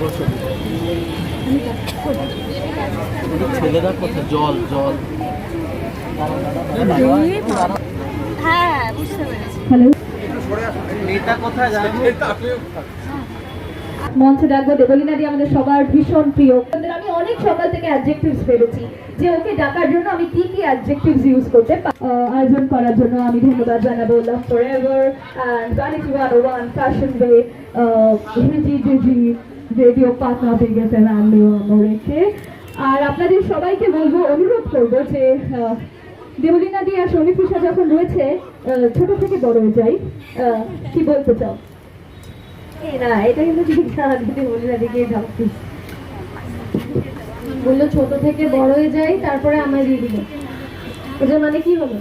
বসো। ছেলেরা কোথায় জল জল। হ্যাঁ বুঝতে পেরেছি মঞ্চে ডাকবো দেবলীনা দি আমাদের সবার ভীষণ প্রিয়। আমি অনেক সকাল থেকে অ্যাডজেক্টিভস পেরেছি যে ওকে ডাকার জন্য আমি কি কি অ্যাডজেক্টিভস ইউজ করতে আয়োজন করার জন্য আমি ধন্যবাদ জানাব। Love forever and vanity one one fashion way হিজি জিজি রেডিও পাটনা থেকে ফেরান্ডিও মোরেকে আর আপনাদের সবাইকে বলব অনুরোধ করব যে দেবলীনা দি আর শরীফ ঈশা যখন রয়েছে আহ, ছোট থেকে বড় হয়ে যাই। আহ, কি বলতে চাও? না এটা কিন্তু ঠিক না দিদি দিকে যাও বলল ছোট থেকে বড় হয়ে যাই তারপরে আমায় দিয়ে দিল। এটা মানে কি হলো?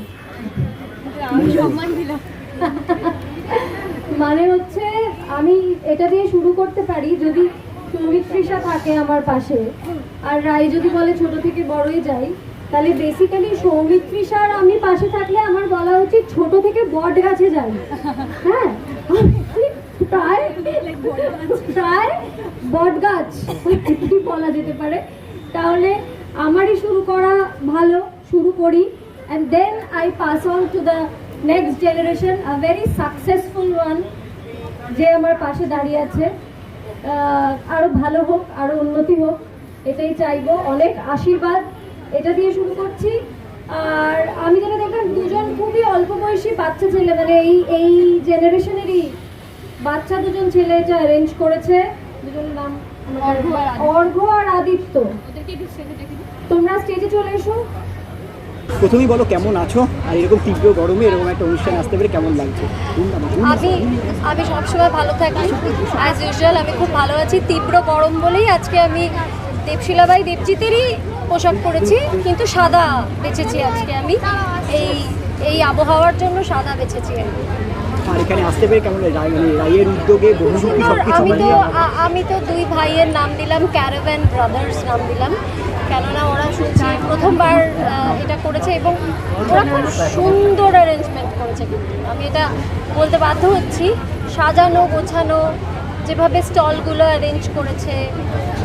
আমি সম্মান দিলাম মানে হচ্ছে আমি এটা দিয়ে শুরু করতে পারি যদি সংগীত তৃষা থাকে আমার পাশে। আর রাই যদি বলে ছোট থেকে বড়ই যাই, তাহলে বেসিক্যালি সৌমিত তৃষার আমি পাশে থাকলে আমার বলা উচিত ছোট থেকে বট গাছে যাই। হ্যাঁ? প্রায় প্রায় বট গাছ বলা যেতে পারে। তাহলে আমারই শুরু করা ভালো, শুরু করি and then I pass on to the next generation a very successful one যে আমার পাশে দাঁড়িয়ে আছে। আহ, আরও ভালো হোক আরও উন্নতি হোক এটাই চাইব। অনেক আশীর্বাদ এটা দিয়ে শুরু করছি। আর আমি যেটা দেখলাম দুজন খুবই অল্প বয়সী বাচ্চা ছেলে মানে এই এই জেনারেশনেরই বাচ্চা দুজন ছেলে এটা অ্যারেঞ্জ করেছে। দুজন নাম অর্ঘ্য আর আদিত্য। তোমরা স্টেজে চলে এসো। প্রথমেই বলো কেমন আছো? আর এরকম তীব্র গরমে এরকম একটা অনুষ্ঠান আসতে পেরে কেমন লাগছে? আমি আমি সবসময় ভালো থাকি অ্যাজ ইউজুয়াল আমি খুব ভালো আছি। তীব্র গরম বলেই আজকে আমি দেবশিলাবাই দেবজিতেরই পোশাক পরেছি কিন্তু সাদা বেছেছি আজকে আমি। এই এই আবহাওয়ার জন্য সাদা বেছেছি আমি। আর এখানে আসতে পেরে কেমন মানে রায়ের উদ্যোগে আমি তো আমি তো দুই ভাইয়ের নাম দিলাম ক্যারাভ্যান ব্রাদার্স নাম দিলাম। কেননা ওরা শুনছি প্রথমবার এটা করেছে এবং ওরা খুব সুন্দর অ্যারেঞ্জমেন্ট করেছে কিন্তু। আমি এটা বলতে বাধ্য হচ্ছি, সাজানো, গোছানো, যেভাবে স্টলগুলো অ্যারেঞ্জ করেছে,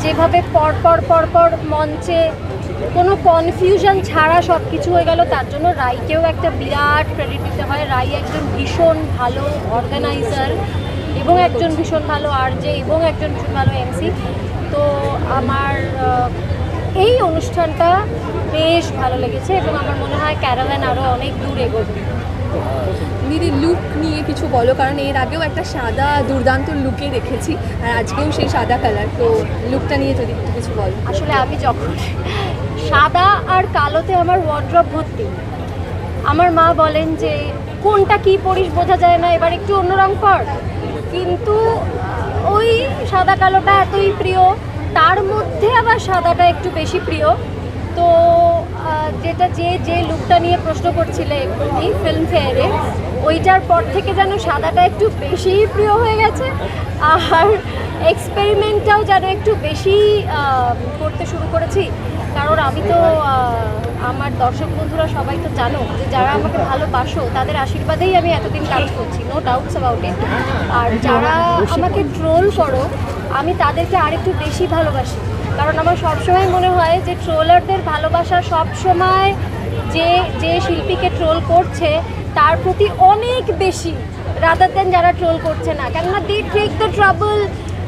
যেভাবে পরপর পরপর মঞ্চে কোনো কনফিউশন ছাড়া সব কিছু হয়ে গেল, তার জন্য রাইকেও একটা বিরাট ক্রেডিট দিতে হয়। রাই একজন ভীষণ ভালো অর্গানাইজার এবং একজন ভীষণ ভালো আরজে এবং একজন ভীষণ ভালো এমসি তো আমার অনুষ্ঠানটা বেশ ভালো লেগেছে এবং আমার মনে হয় ক্যারাভ্যান আরও অনেক দূর এগোবে। দিদি লুক নিয়ে কিছু বলো কারণ এর আগেও একটা সাদা দুর্দান্ত লুকে দেখেছি আর আজকেও সেই সাদা কালার তো লুকটা নিয়ে যদি একটু কিছু বলো। আসলে আমি যখন সাদা আর কালোতে আমার ওয়ার্ড্রপ ভর্তি আমার মা বলেন যে কোনটা কি পরিস বোঝা যায় না এবার একটু অন্য রং কর কিন্তু ওই সাদা কালোটা এতই প্রিয় তার মধ্যে আবার সাদাটা একটু বেশি প্রিয়। তো যেটা যে যে লুকটা নিয়ে প্রশ্ন করছিলে এক্ষুনি ফিল্ম ফেয়ারে ওইটার পর থেকে যেন সাদাটা একটু বেশি প্রিয় হয়ে গেছে আর এক্সপেরিমেন্টটাও যেন একটু বেশি করতে শুরু করেছি। কারণ আমি তো আমার দর্শক বন্ধুরা সবাই তো জানো যে যারা আমাকে ভালোবাসো, তাদের আশীর্বাদেই আমি এতদিন কাজ করছি নো ডাউটস অ্যাবাউট ইট আর যারা আমাকে ট্রোল করো, আমি তাদেরকে আরেকটু বেশি ভালোবাসি। কারণ আমার সবসময় মনে হয় যে ট্রোলারদের ভালোবাসা সবসময় যে যে শিল্পীকে ট্রোল করছে, তার প্রতি অনেক বেশি রাদার দেন যারা ট্রোল করছে না। কেননা দে টেক দ্য ট্রাবল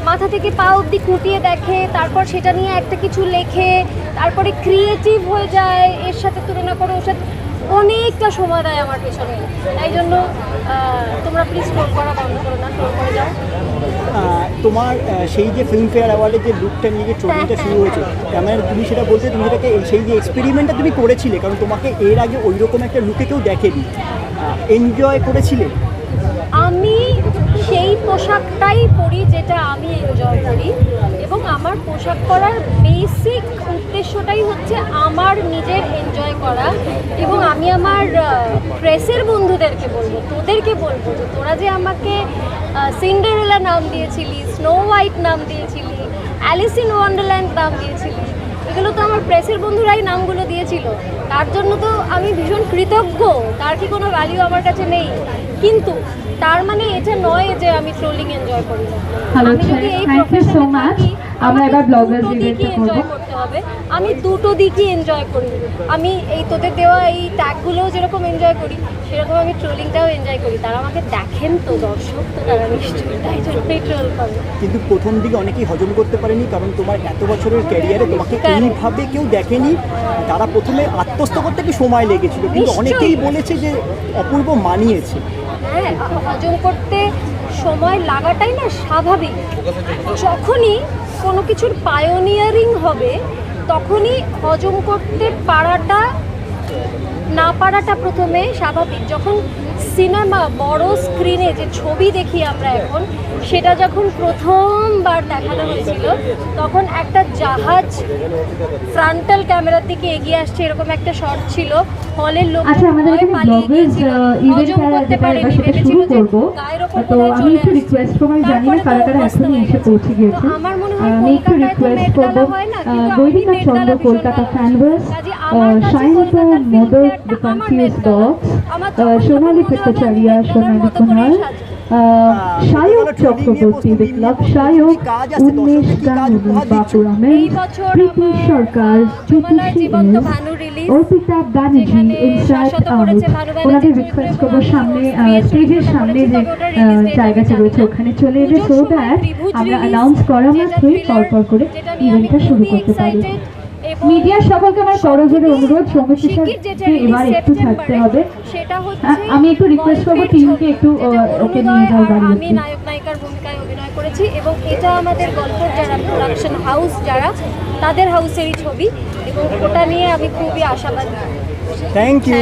মাথা থেকে পা অব্দি খুঁটিয়ে দেখে তারপর সেটা নিয়ে একটা কিছু লেখে তারপরে ক্রিয়েটিভ হয়ে যায় এর সাথে তুলনা করে ওর সাথে অনেকটা সময় দেয় আমার পেছনে। তাই জন্য তোমরা প্লিজ ট্রোল করা বন্ধ করো না ট্রোল করে যাও। তোমার সেই যে ফিল্মফেয়ার অ্যাওয়ার্ডের যে লুকটা নিয়ে যে ট্রোলিংটা শুরু হয়েছে তার মানে তুমি সেটা বলতে তুমি সেটাকে সেই যে এক্সপেরিমেন্টটা তুমি করেছিলে কারণ তোমাকে এর আগে ওই রকম একটা লুকে কেউ দেখেনি। এনজয় করেছিলে? আমি পোশাকটাই পরি যেটা আমি এনজয় করি। এবং আমার পোশাক পরার বেসিক উদ্দেশ্যটাই হচ্ছে আমার নিজের এনজয় করা। এবং আমি আমার প্রেসের বন্ধুদেরকে বলব, তোদেরকে বলব যে তোরা যে আমাকে সিন্ডারেলা নাম দিয়েছিলি স্নো হোয়াইট নাম দিয়েছিলি অ্যালিস ইন ওয়ান্ডারল্যান্ড নাম দিয়েছিলি, এগুলো তো আমার প্রেসের বন্ধুরাই নামগুলো দিয়েছিল। তার জন্য তো আমি ভীষণ কৃতজ্ঞ, তার কি কোনো ভ্যালিউ আমার কাছে নেই। কিন্তু তার মানে এটা নয় যে আমি ট্রোলিং এনজয় করি না। আমি যদি এই প্রফেশনে থাকি আমরা এবার ইভেন্টটা করব এনজয় করতে হবে। আমি দুটো দিকই এনজয় করি। আমি এই তোদের দেওয়া এই ট্যাগগুলোও যেরকম এনজয় করি সেরকম আমি ট্রোলিংটাও এনজয় করি। তারা আমাকে দেখেন তো দর্শক তো তারা নিশ্চয়ই তাই জন্যই ট্রোল করে। কিন্তু প্রথম দিকে অনেকেই হজম করতে পারেনি কারণ তোমার এত বছরের ক্যারিয়ারে তোমাকে Correct. এইভাবে কেউ দেখেনি। তারা প্রথমে আত্মস্থ করতে কি সময় লেগেছিল কিন্তু অনেকেই বলেছে যে অপূর্ব মানিয়েছে। হ্যাঁ হজম করতে সময় লাগাটাই না স্বাভাবিক। যখনই কোনো কিছুর পায়োনিয়ারিং হবে, তখনই হজম করতে পারাটা, না পারাটা প্রথমে স্বাভাবিক। যখন সিনেমা বড় স্ক্রিনে যে ছবি দেখি আমরা এখন সেটা যখন প্রথমবার দেখানো হয়েছিল তখন একটা জাহাজ ফ্রন্টাল ক্যামেরার দিকে এগিয়ে আসছে এরকম একটা শট ছিল। হলের লোক আচ্ছা আমাদের এখানে ব্লগার্স ইভেন্টটা যেটা এবার সেটা শুরু করব। তো আমি একটু রিকোয়েস্ট করব জানি না কারা কারা এখনই এসে পৌঁছে গিয়েছে আমার মনে হয় কলকাতায় তো হয় না, কিন্তু আমি ভীষণ কাজে আমার কাছে আমার সোনালী ভট্টাচার্য সোনালী কুমার সায়ক চক্রবর্তী বিপ্লব সায়ক উন্মেষ গাঙ্গুলি প্রীতি সরকার জ্যোতিষী অর্পিতা ব্যানার্জি রিকোয়েস্ট করব সামনে স্টেজের সামনে যে জায়গাটা রয়েছে ওখানে চলে এলে সো দ্যাট আমরা অ্যানাউন্স করা মাত্রই thriller, পর করে ইভেন্টটা শুরু করতে পারি। মিডিয়ার সকলকে আমার করজোরে অনুরোধ সৌমিত্র স্যারকে এবার একটু থাকতে হবে। সেটা হচ্ছে আমি একটু রিকোয়েস্ট করব টিমকে একটু, ওকে নিয়ে যাও আর বাড়ি আমি নায়ক নায়িকার ভূমিকায় অভিনয় করেছি এবং এটা আমাদের গল্পের যারা প্রোডাকশন হাউস যারা তাদের হাউসেরই ছবি এবং ওটা নিয়ে আমি খুবই আশাবাদী। Thank you.